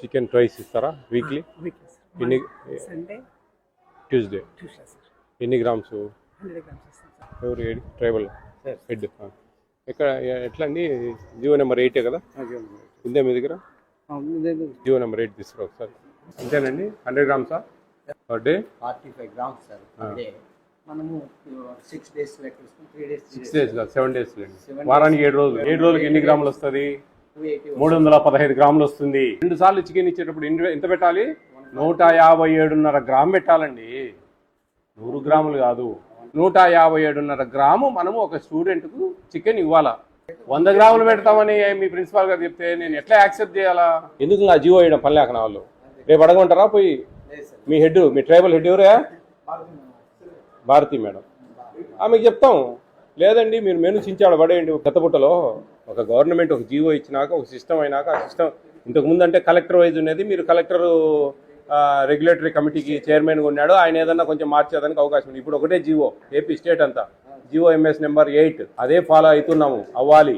Chicken ట్రైస్ ఇస్తారా weekly? Weekly sir ఎన్ని సండే ట్యూస్డే ఎన్ని గ్రామ్స్? ఎవరు ట్రైబల్? హెడ్ ఎక్కడ ఎట్లా అండి? జియో నెంబర్ ఎయిటే కదా? ఉందే మీ దగ్గర? జియో నెంబర్ ఎయిట్ తీసుకురా ఒకసారి అంతేనండి hundred గ్రామ్సా? Per day? Forty five grams sir మనము సిక్స్ డేస్ లెక్క త్రీ డేస్ సిక్స్ డేస్. కాదు సెవెన్ డేస్ లేండి. వారానికి ఏడు రోజులు. ఏడు రోజులకి ఎన్ని గ్రాములు వస్తుంది? మూడు వందల పదహైదు గ్రాములు వస్తుంది. రెండు సార్లు చికెన్ ఇచ్చేటప్పుడు ఎంత పెట్టాలి? నూట యాభై ఏడున్నర గ్రామ్ పెట్టాలండి. నూరు గ్రాములు కాదు. నూట యాభై ఏడున్నర గ్రాము మనము ఒక స్టూడెంట్కు చికెన్ ఇవ్వాలా? వంద గ్రాములు పెడతామని మీ ప్రిన్సిపాల్ గారు చెప్తే నేను ఎట్లా యాక్సెప్ట్ చేయాలా? ఎందుకు నా జీవో వేయడం పని లేక నా వాళ్ళు? రేపు అడగమంటారా పోయి? మీ హెడ్ మీ ట్రైబల్ హెడ్ ఎవరా? భారతి మేడం. ఆమెకు చెప్తాం. లేదండి మీరు మెను చించాడ పడేయండి కొత్తపుట్టలో ఒక గవర్నమెంట్ ఒక జీవో ఇచ్చినాక ఒక సిస్టమ్ అయినాక ఆ సిస్టమ్ ఇంతకుముందు అంటే కలెక్టర్ వైజ్ ఉండేది మీరు కలెక్టర్ రెగ్యులేటరీ కమిటీకి చైర్మన్గా ఉన్నాడు. ఆయన ఏదన్నా కొంచెం మార్చేదానికి అవకాశం ఉంది. ఇప్పుడు ఒకటే జీవో ఏపీ స్టేట్ అంతా. జీవో ఎంఎస్ నెంబర్ ఎయిట్ అదే ఫాలో అవుతున్నాము. అవ్వాలి.